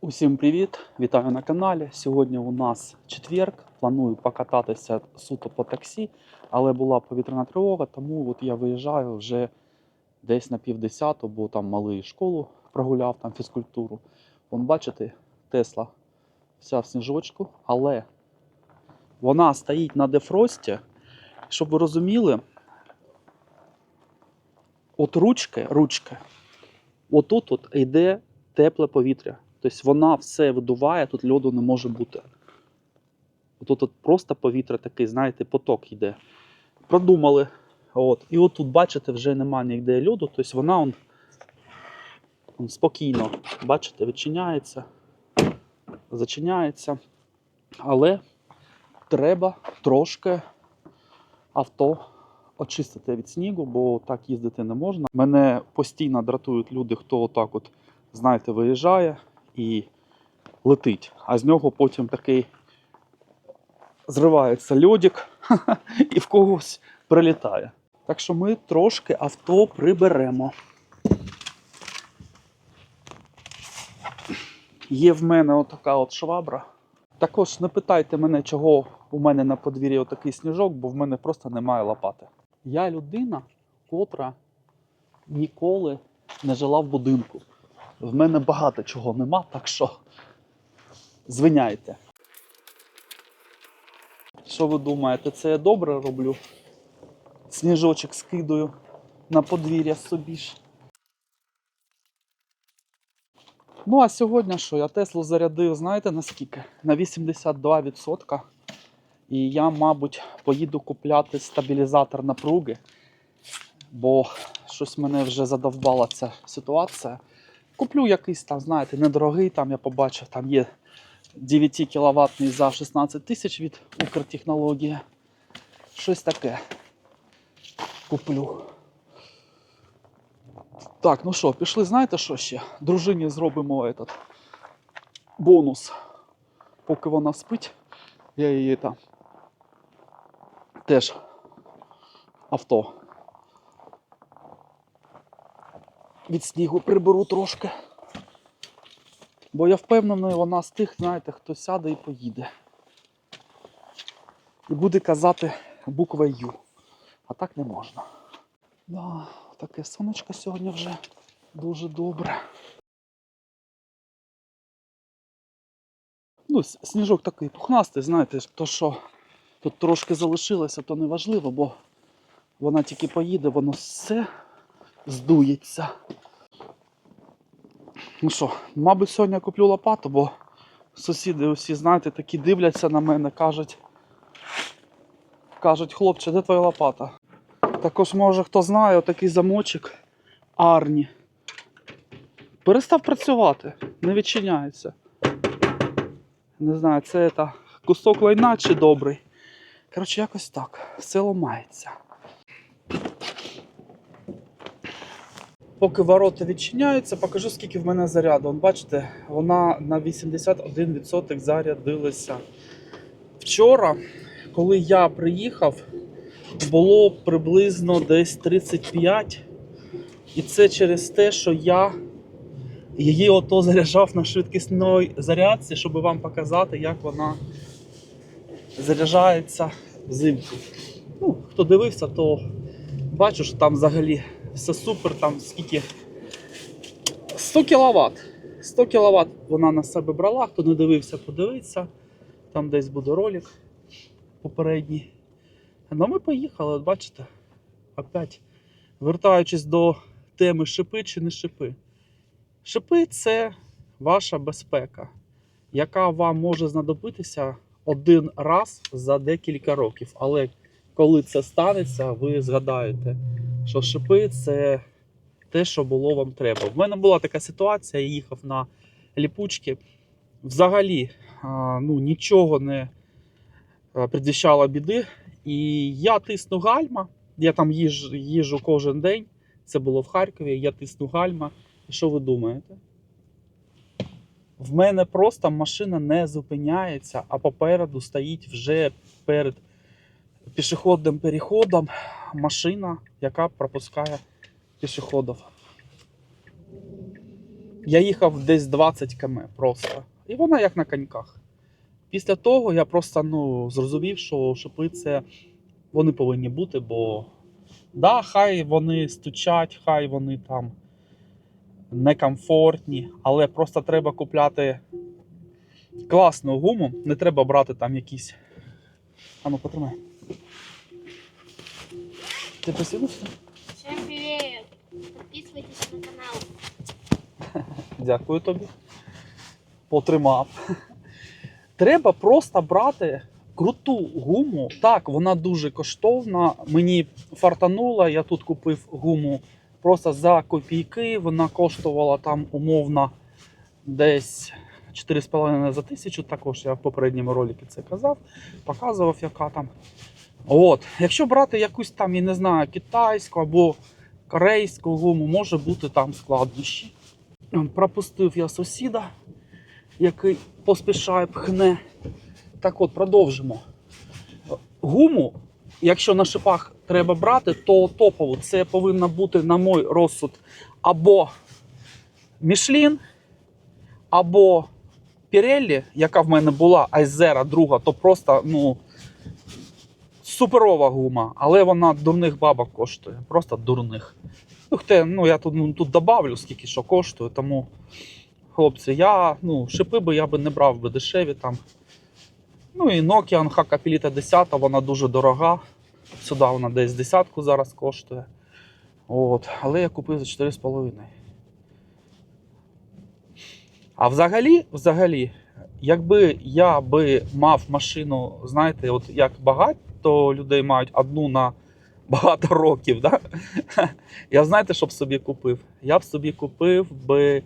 Усім привіт! Вітаю на каналі. Сьогодні у нас четверг. Планую покататися суто по таксі, але була повітряна тривога, тому от я виїжджаю вже десь на півдесяту, бо там малий школу прогуляв, там фізкультуру. Вон бачите, Тесла вся в сніжочку, але вона стоїть на дефрості. Щоб ви розуміли, от ручки, ручки, отут от йде тепле повітря. Тобто вона все видуває, тут льоду не може бути. Тут просто повітря такий, знаєте, поток йде. Продумали. От. І от тут, бачите, вже нема ніде льоду, тобто вона он, он спокійно, бачите, відчиняється, зачиняється. Але треба трошки авто очистити від снігу, бо так їздити не можна. Мене постійно дратують люди, хто отак от, знаєте, виїжджає і летить, а з нього потім такий зривається льодик і в когось прилітає. Так що ми трошки авто приберемо. Є в мене отака от швабра. Також не питайте мене, чого у мене на подвір'ї отакий сніжок, бо в мене просто немає лопати. Я людина, котра ніколи не жила в будинку. В мене багато чого нема, так що звиняйте. Що ви думаєте, це я добре роблю? Сніжочок скидаю на подвір'я собі ж. Ну, а сьогодні що? Я Теслу зарядив, знаєте наскільки? На 82%. І я, мабуть, поїду купляти стабілізатор напруги, бо щось мене вже задовбала ця ситуація. Куплю якийсь там, знаєте, недорогий, там я побачив, там є 9 кВт за 16 тисяч від Укртехнології. Щось таке. Куплю. Так, ну що, пішли, знаєте що ще? Дружині зробимо этот бонус. Поки вона спить, я її там теж авто від снігу приберу трошки. Бо я впевнений, вона з тих, знаєте, хто сяде і поїде. І буде казати буква Ю. А так не можна. Да, таке сонечко сьогодні вже дуже добре. Ну, сніжок такий пухнастий, знаєте, то що тут трошки залишилося, то не важливо, бо вона тільки поїде, воно все здується. Ну що, мабуть, сьогодні я куплю лопату, бо сусіди усі, знаєте, такі дивляться на мене, кажуть, кажуть, хлопче, де твоя лопата? Також, може, хто знає, такий замочок Арні. Перестав працювати, не відчиняється. Не знаю, це та, кусок лайна чи добрий. Коротше, якось так. Все ламається. Поки ворота відчиняються, покажу, скільки в мене заряду. Вон, бачите, вона на 81% зарядилася. Вчора, коли я приїхав, було приблизно десь 35. І це через те, що я її ото заряджав на швидкісної зарядці, щоб вам показати, як вона заряджається взимку. Ну, хто дивився, то бачу, що там взагалі все супер, там скільки 100 кВт. 100 кВт вона на себе брала, хто не дивився, подивиться. Там десь буде ролик попередній. Ну ми поїхали, от бачите, опять вертаючись до теми шипи чи не шипи. Шипи це ваша безпека, яка вам може знадобитися один раз за декілька років. Але коли це станеться, ви згадаєте, що шипи це те, що було вам треба. В мене була така ситуація, я їхав на ліпучки. Взагалі ну, нічого не предвіщало біди. І я тисну гальма. Я там їж, їжу кожен день. Це було в Харкові. Я тисну гальма. І що ви думаєте? В мене просто машина не зупиняється, а попереду стоїть вже перед пішохідним переходом машина, яка пропускає пішоходів. Я їхав десь 20 км просто. І вона як на коньках. Після того я просто ну, зрозумів, що шипи вони повинні бути, бо да, хай вони стучать, хай вони там некомфортні, але просто треба купляти класну гуму, не треба брати там якісь. А ну потримай. Ти присідався? Всем привет! Подписывайтесь на канал. Дякую тобі. Потримав. Треба просто брати круту гуму. Так, вона дуже коштовна. Мені фартануло, я тут купив гуму просто за копійки. Вона коштувала там умовно десь 4,5 за тисячу. Також я в попередньому ролику це казав, показував, яка там. От, якщо брати якусь там, я не знаю, китайську або корейську гуму, може бути там складнощі. Пропустив я сусіда, який поспішає пхне. Так от, продовжимо. Гуму, якщо на шипах треба брати, то топову це повинна бути, на мой розсуд, або Мішлін, або Pirelli, яка в мене була, Айзера друга, то просто ну, суперова гума, але вона дурних бабок коштує. Просто дурних. Ну, хте, ну я тут, ну, тут добавлю, скільки що коштує, тому, хлопці, я, ну, шипи би я би не брав би дешеві там. Ну і Nokia NH Capelita 10, вона дуже дорога. Сюди вона десь десятку зараз коштує. От, але я купив за 4,5. А взагалі, взагалі, якби я би мав машину, знаєте, от як багато людей мають одну на багато років, да? я знаєте, що б собі купив? Я б собі купив би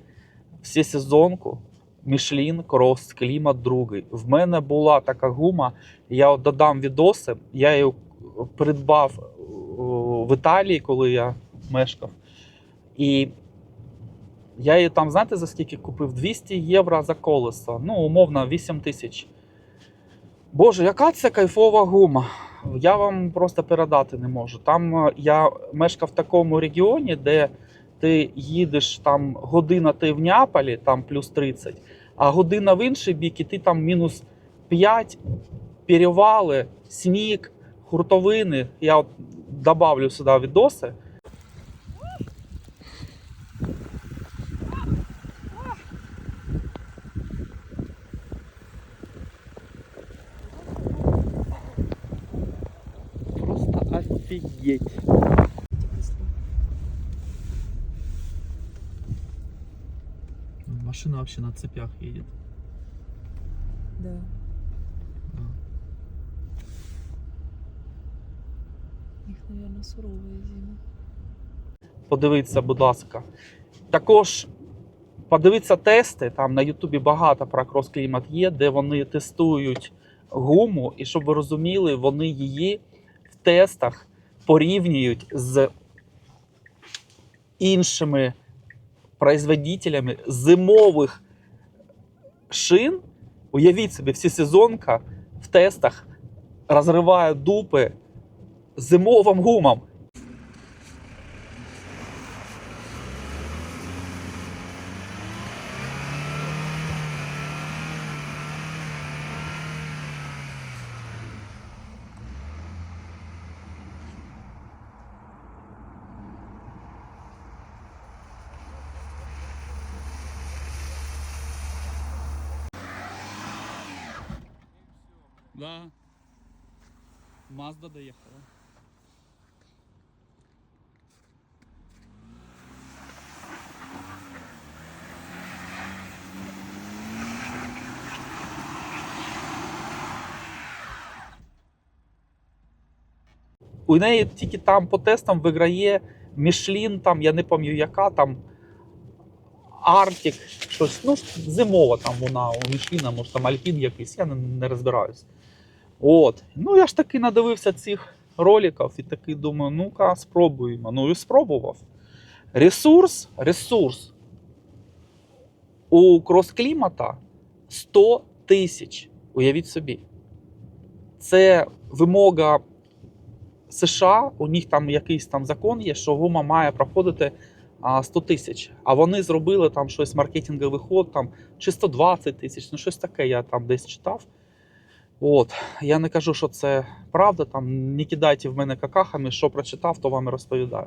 всесезонку Michelin Cross Climat 2. В мене була така гума, я от додам відоси, я її придбав в Італії, коли я мешкав. І я її там, знаєте, за скільки купив? 200 євро за колесо. Ну, умовно, 8 тисяч. Боже, яка це кайфова гума. Я вам просто передати не можу. Там е, я мешкав в такому регіоні, де ти їдеш там година ти в Неаполі, там плюс 30, а година в інший бік, і ти там мінус 5, перевали, сніг, хуртовини. Я от добавлю сюди відоси. Просто офигеть. Машина вообще на цепях едет. Да. Їх, мабуть, сурові зими. Подивіться, будь ласка. Також подивіться тести. Там на Ютубі багато про крос-клімат є, де вони тестують гуму, і щоб ви розуміли, вони її в тестах порівнюють з іншими производителями зимових шин. Уявіть собі, всі сезонка в тестах розриває дупи зимовим гумам. Да. Доехала. У неї тільки там по тестам виграє Мішлін, там, я не пам'ятаю, яка там Арктик, щось, ну, зимова там вона у Мішліна, може там Альпін якийсь, я не, не розбираюсь. От. Ну, я ж таки надивився цих роликів і такий думаю, ну-ка, спробуємо. Ну і спробував. Ресурс, ресурс у крос-клімата 100 тисяч. Уявіть собі. Це вимога США, у них там якийсь там закон є, що гума має проходити 100 тисяч. А вони зробили там щось маркетинговий ход, там чи 120 тисяч, ну щось таке я там десь читав. От, я не кажу, що це правда. Там не кидайте в мене какахами, що прочитав, то вам і розповідаю.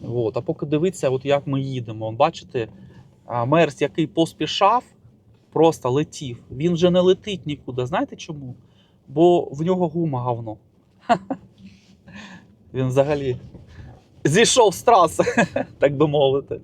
От, а поки дивіться, от як ми їдемо. Бачите, Мерс, який поспішав, просто летів. Він вже не летить нікуди. Знаєте чому? Бо в нього гума говно. Він взагалі зійшов з траси, так би мовити.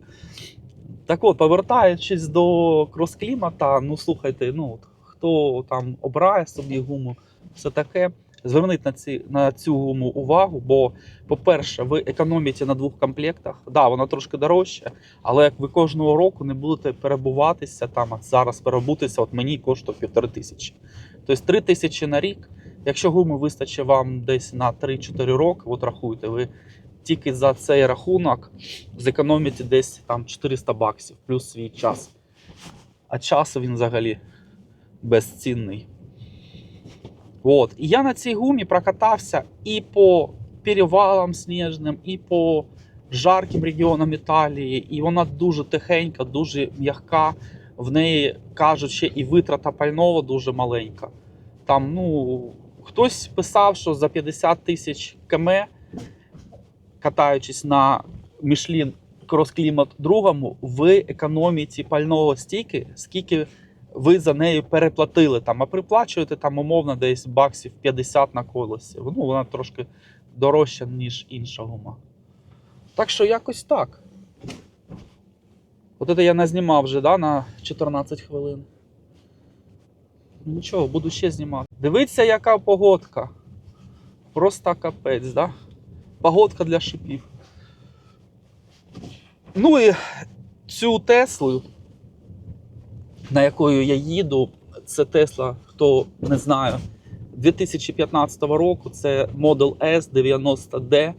Так от, повертаючись до крос-клімата, ну слухайте, ну от, хто там обирає собі гуму, все таке, зверніть на, ці, на цю гуму увагу, бо, по-перше, ви економите на двох комплектах. Да, вона трошки дорожча, але як ви кожного року не будете перебуватися там, а зараз перебутися, от мені коштує півтори тисячі. Тобто три тисячі на рік. Якщо гуми вистачить вам десь на 3-4 роки, от рахуйте, ви тільки за цей рахунок зекономите десь там 400 баксів плюс свій час. А часу він взагалі безцінний. От. І я на цій гумі прокатався і по перевалам сніжним, і по жарким регіонам Італії. І вона дуже тихенька, дуже м'яка. В неї кажуть, ще і витрата пального дуже маленька. Там, ну, хтось писав, що за 50 тисяч км, катаючись на Мішлін крос-клімат другому, ви економите пального стільки, скільки ви за нею переплатили. Там, а приплачуєте там умовно десь баксів 50 на колесі. Ну, вона трошки дорожча, ніж інша гума. Так що якось так. От це я назнімав вже да, на 14 хвилин. Нічого, буду ще знімати. Дивіться, яка погодка. Просто капець, да? Погодка для шипів. Ну і цю Теслу, на якою я їду, це Тесла, хто не знає, 2015 року це Model S 90D.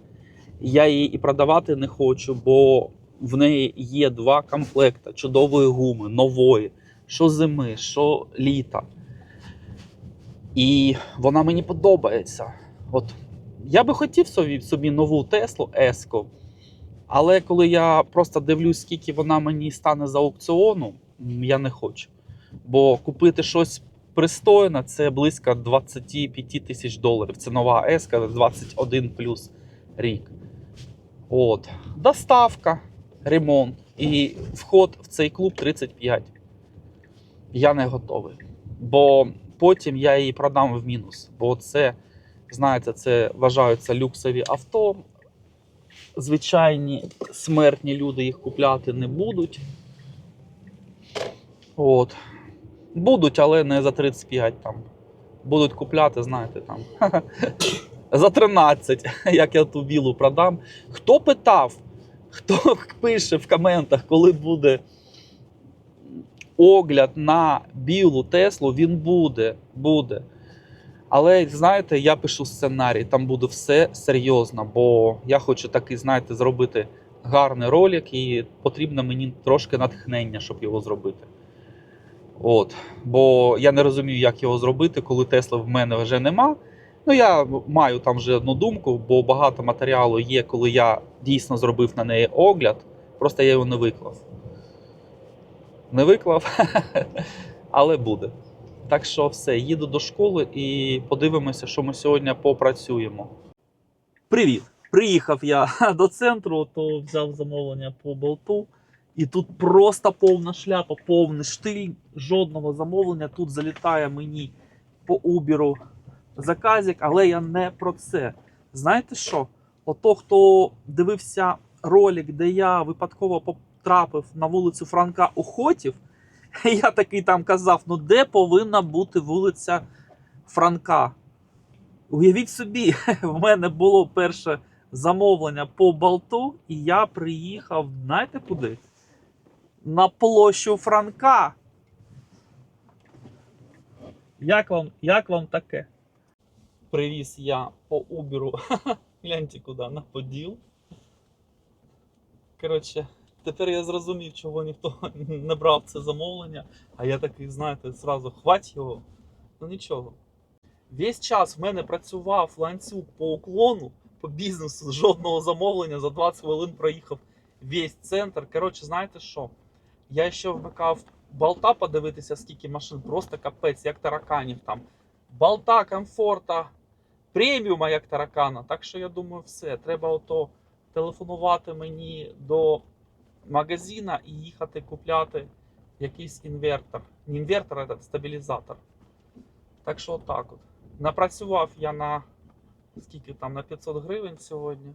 Я її і продавати не хочу, бо в неї є два комплекти чудової гуми, нової, що зими, що літа. І вона мені подобається. От я би хотів собі, собі нову Теслу Еско, але коли я просто дивлюсь, скільки вона мені стане за аукціону, я не хочу. Бо купити щось пристойне це близько 25 тисяч доларів. Це нова Еска 21 плюс рік. От. Доставка, ремонт і вход в цей клуб 35. Я не готовий. Бо потім я її продам в мінус. Бо це, знаєте, це вважаються люксові авто. Звичайні смертні люди їх купляти не будуть. От. Будуть, але не за 35 там. Будуть купляти, знаєте, там. За 13, як я ту білу продам. Хто питав, хто пише в коментах, коли буде огляд на білу Теслу, він буде. буде. Але знаєте, я пишу сценарій, там буде все серйозно, бо я хочу такий, знаєте, зробити гарний ролик, і потрібно мені трошки натхнення, щоб його зробити. От. Бо я не розумію, як його зробити, коли Тесла в мене вже нема. Ну, я маю там вже одну думку, бо багато матеріалу є, коли я дійсно зробив на неї огляд, просто я його не виклав. Не виклав, але буде. Так що все, їду до школи і подивимося, що ми сьогодні попрацюємо. Привіт! Приїхав я до центру, то взяв замовлення по болту. І тут просто повна шляпа, повний штиль, жодного замовлення. Тут залітає мені по убіру заказик, але я не про це. Знаєте що? Ото, хто дивився ролик, де я випадково потрапив на вулицю Франка Охотів, я такий там казав: ну де повинна бути вулиця Франка? Уявіть собі, в мене було перше замовлення по болту, і я приїхав, знаєте куди? На площу Франка. Як вам, як вам таке? Привіз я по Уберу. Гляньте куди, на Поділ. Коротше, тепер я зрозумів, чого ніхто не брав це замовлення. А я такий, знаєте, зразу хвать його. Ну нічого. Весь час в мене працював ланцюг по уклону, по бізнесу, жодного замовлення, за 20 хвилин проїхав весь центр. Коротше, знаєте що? Я ще вмикав болта подивитися, скільки машин, просто капець, як тараканів там. Болта, комфорта, преміума, як таракана. Так що я думаю, все. Треба ото телефонувати мені до магазина і їхати купляти якийсь інвертор. Не інвертор, а стабілізатор. Так що отак от. Напрацював я на скільки там на 500 гривень сьогодні.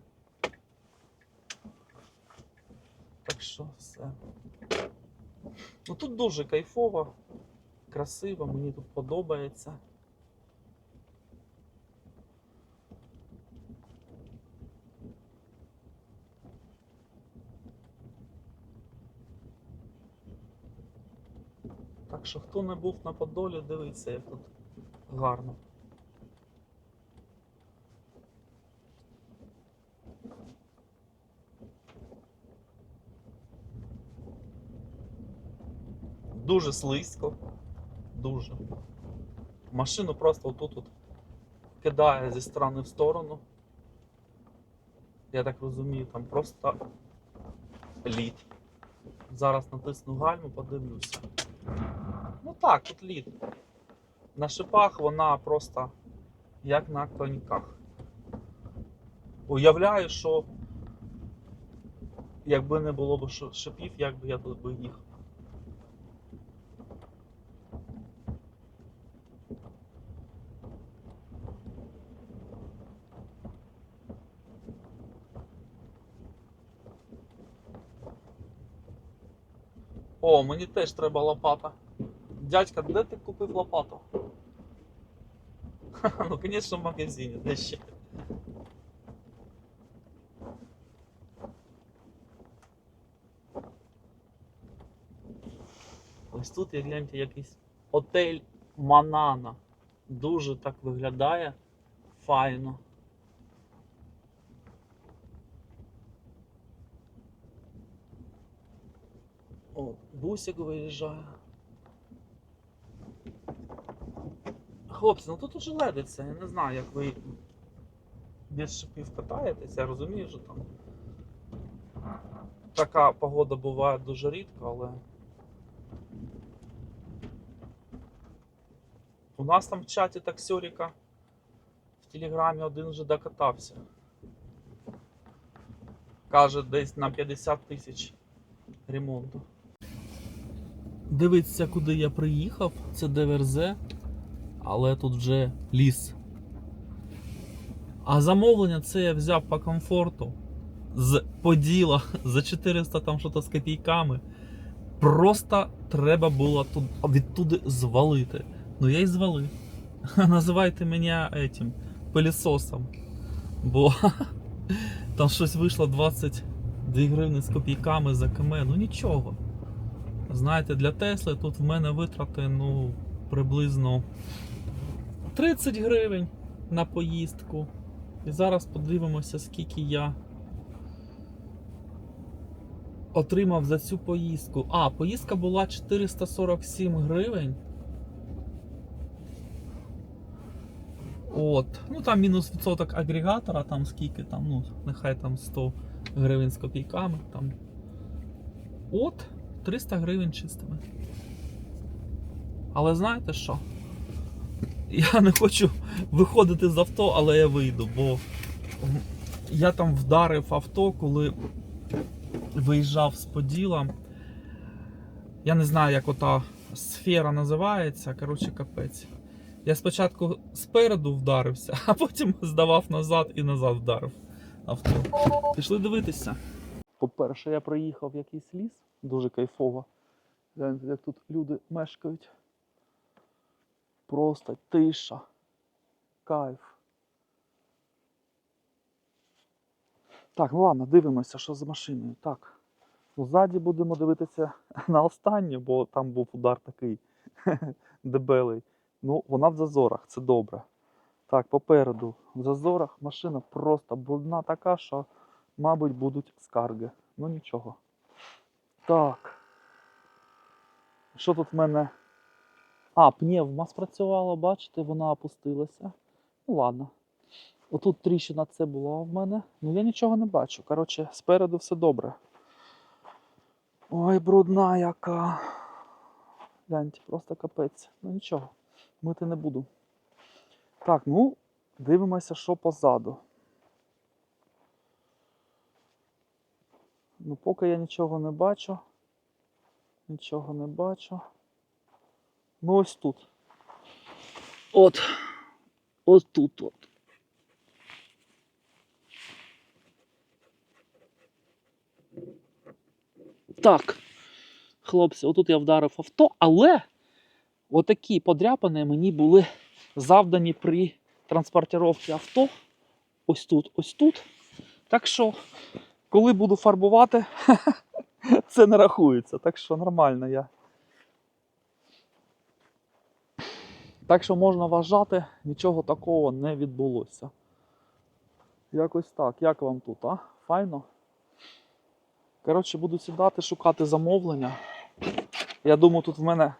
Так що все. Ну тут дуже кайфово, красиво, мені тут подобається. Так що хто не був на Подолі, дивіться, як тут гарно. Дуже слизько. Дуже. Машину просто отут от кидає зі сторони в сторону. Я так розумію, там просто лід. Зараз натисну гальму, подивлюся. Ну так, тут лід. На шипах вона просто як на коньках. Уявляю, що якби не було б шипів, як би я тут би їхав. Мені теж треба лопата. Дядька, де ти купив лопату? Ну, звісно, в магазині, де ще. Ось тут, як гляньте, якийсь отель Манана. Дуже так виглядає файно. О, бусик виїжджає. Хлопці, ну тут уже ледиться. Я не знаю, як ви без шипів катаєтесь. Я розумію, що там така погода буває дуже рідко, але. У нас там в чаті таксьоріка в Телеграмі один вже докатався. Каже, десь на 50 тисяч ремонту. Дивиться, куди я приїхав. Це ДВРЗ, але тут вже ліс. А замовлення це я взяв по комфорту з Поділа за 400 там що-то з копійками. Просто треба було тут відтуди звалити. Ну я й звалив. Називайте мене этим пилісосом. Бо там щось вийшло 22 гривні з копійками за КМ. Ну нічого. Знаєте, для Тесли тут в мене витрати ну, приблизно 30 гривень на поїздку. І зараз подивимося, скільки я отримав за цю поїздку. А, поїздка була 447 гривень. От. Ну там мінус відсоток агрегатора, там скільки там, ну, нехай там 100 гривень з копійками. Там. От 300 гривень чистими. Але знаєте що? Я не хочу виходити з авто, але я вийду, бо я там вдарив авто, коли виїжджав з Поділа. Я не знаю, як ота сфера називається. Коротше, капець. Я спочатку спереду вдарився, а потім здавав назад і назад вдарив авто. Пішли дивитися. По-перше, я проїхав якийсь ліс, дуже кайфово. Гляньте, як тут люди мешкають. Просто тиша. Кайф. Так, ну ладно, дивимося, що з машиною. Так. Ззаді будемо дивитися на останню, бо там був удар такий дебелий. Ну, вона в зазорах, це добре. Так, попереду в зазорах машина просто брудна така, що, мабуть, будуть скарги. Ну нічого. Так. Що тут в мене? А, пневма спрацювала, бачите, вона опустилася. Ну ладно. Отут тріщина це була в мене. Ну я нічого не бачу. Коротше, спереду все добре. Ой, брудна яка. Гляньте, просто капець. Ну нічого, мити не буду. Так, ну, дивимося, що позаду. Ну, поки я нічого не бачу. Нічого не бачу. Ну, ось тут. От. Ось тут от. Так. Хлопці, отут я вдарив авто, але отакі подряпини мені були завдані при транспортировці авто. Ось тут, ось тут. Так що, коли буду фарбувати, це не рахується. Так що нормально я. Так що можна вважати, нічого такого не відбулося. Якось так. Як вам тут, а? Файно? Коротше, буду сідати, шукати замовлення. Я думаю, тут в мене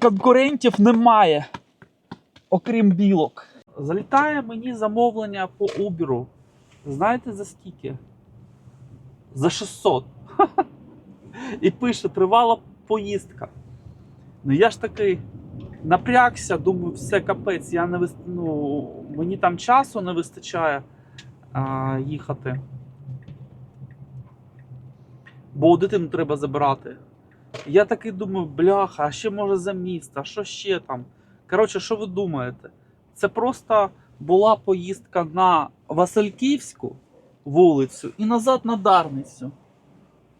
конкурентів немає, окрім білок. Залітає мені замовлення по Uber. Знаєте за скільки? За 600. І пише, тривала поїздка. Ну я ж такий напрягся, думаю, все капець, я не вис... ну, мені там часу не вистачає а, їхати. Бо дитину треба забирати. Я такий думаю, бляха, а ще може за місто, а що ще там? Коротше, що ви думаєте? Це просто була поїздка на Васильківську вулицю і назад на Дарницю.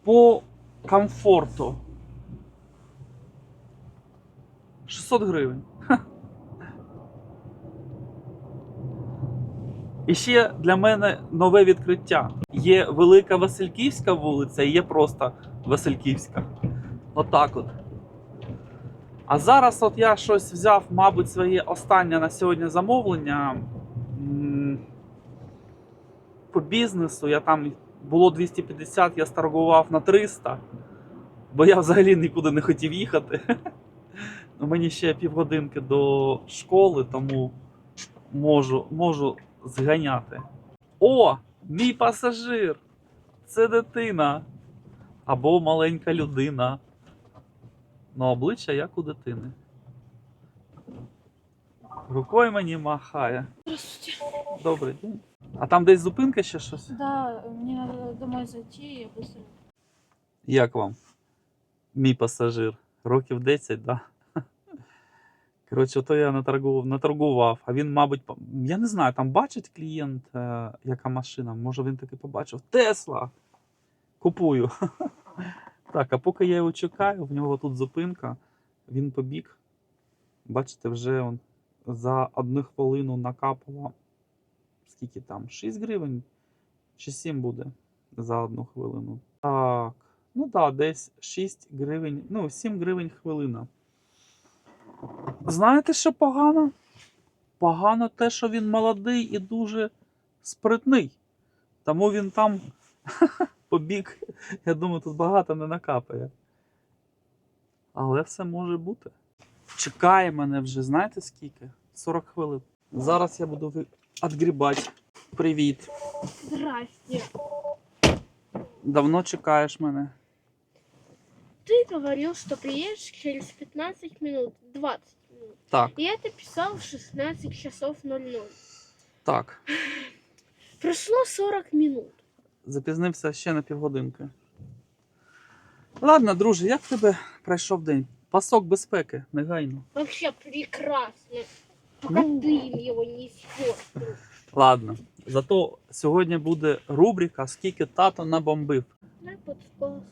По комфорту. 600 гривень. І ще для мене нове відкриття. Є велика Васильківська вулиця і є просто Васильківська. Отак от. А зараз от я щось взяв, мабуть, своє останнє на сьогодні замовлення. По бізнесу я там було 250, я старгував на 300, бо я взагалі нікуди не хотів їхати. Ну, Мені ще півгодинки до школи, тому можу, можу зганяти. О, мій пасажир! Це дитина. Або маленька людина. Ну, обличчя як у дитини. Рукою мені махає. Здравствуйте. Добрий день. А там десь зупинка ще щось? Да, мне надо домой зайти, я быстро... Як вам? Мій пасажир. Років 10, да? Коротше, то я наторгував, наторгував. А він, мабуть, по- я не знаю, там бачить клієнт, е, яка машина. Може він таки побачив. Тесла! Купую. Так, а поки я його чекаю, в нього тут зупинка, він побіг. Бачите, вже он за одну хвилину накапало. Скільки там? 6 гривень чи 7 буде за одну хвилину. Так. Ну так, да, десь 6 гривень, ну, 7 гривень хвилина. Знаєте, що погано? Погано те, що він молодий і дуже спритний. Тому він там побіг. Я думаю, тут багато не накапає. Але все може бути. Чекає мене вже, знаєте скільки? 40 хвилин. Зараз я буду відгрібати. Привіт. Здрасте. Давно чекаєш мене? Ты говорил, что приедешь через 15 минут, 20 минут. Так, И это писал в 16 часов 00. так. Прошло 40 минут. Запізнився ще на півгодинки. Ладно, друже, як в тебе пройшов день? Пасок безпеки, негайно. Вообще прекрасно. Пока Ну. ты его не испортил. Ладно. Зато сьогодні буде рубрика Скільки тато набомбив. Дай подсказ.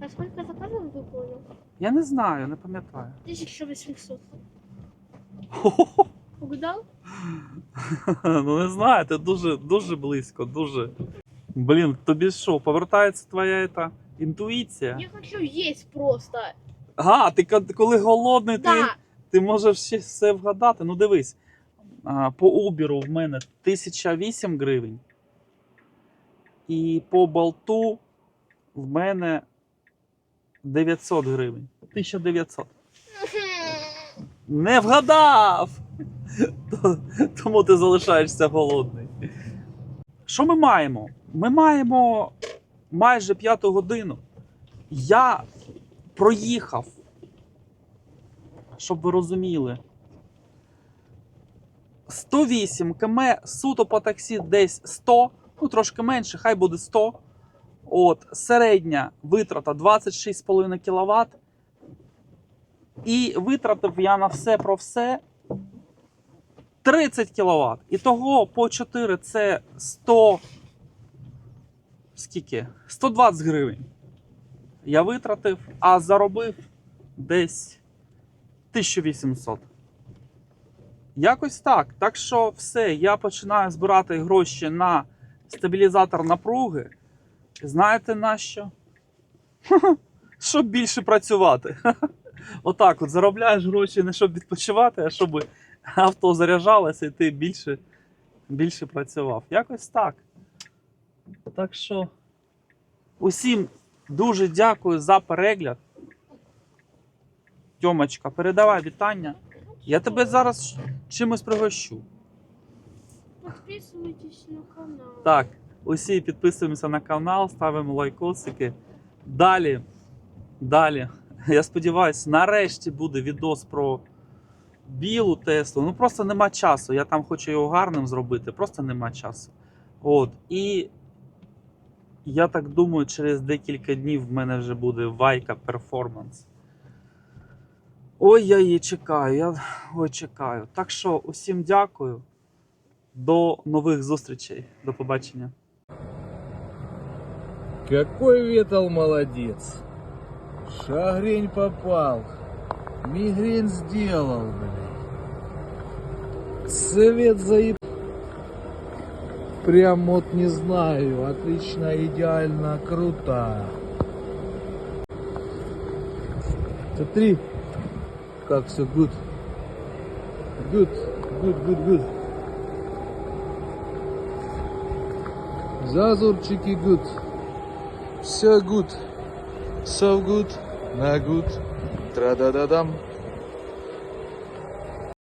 А сколько заказов выполнил? Я не знаю, не пам'ятаю. 1800. Угадал? ну не знаю, ти дуже, дуже близько, дуже. Блін, тобі що, повертається твоя ета, інтуїція? Я хочу есть просто. Ага, ти коли голодний, ти, Да. ти можеш ще все вгадати. Ну дивись, а, по Убіру в мене 1008 гривень. І по болту в мене 900 гривень. 1900. Не вгадав! Тому ти залишаєшся голодний. Що ми маємо? Ми маємо майже п'яту годину я проїхав, щоб ви розуміли. 108 км суто по таксі десь 100, ну трошки менше, хай буде 100. От, середня витрата 26,5 кВт. І витратив я на все про все 30 кВт. І того по 4 це 100. Скільки? 120 гривень. Я витратив, а заробив десь 1800. Якось так. Так що все, я починаю збирати гроші на стабілізатор напруги. Знаєте на що? Щоб більше працювати. Отак от заробляєш гроші не щоб відпочивати, а щоб авто заряджалося і ти більше, більше працював. Якось так. Так що усім дуже дякую за перегляд. Тьомочка, передавай вітання. Я тебе зараз чимось пригощу. Подписывайтесь на канал. Так, усі підписуємося на канал, ставимо лайкосики. Далі, далі. Я сподіваюся, нарешті буде відос про білу Теслу. Ну просто нема часу. Я там хочу його гарним зробити, просто нема часу. От. І я так думаю, через декілька днів в мене вже буде Вайка перформанс. Ой, я її чекаю. Я ой, чекаю. Так що усім дякую. До нових зустрічей. До побачення. Какой Ветал молодец. Шагрень попал. Мигрень сделал, блин. Совет заеб... Прям вот не знаю. Отлично, идеально, круто. Смотри, как все good. Good, good, good, good. Зазорчики good. Все good. So good. На good. Тра-да-да-дам.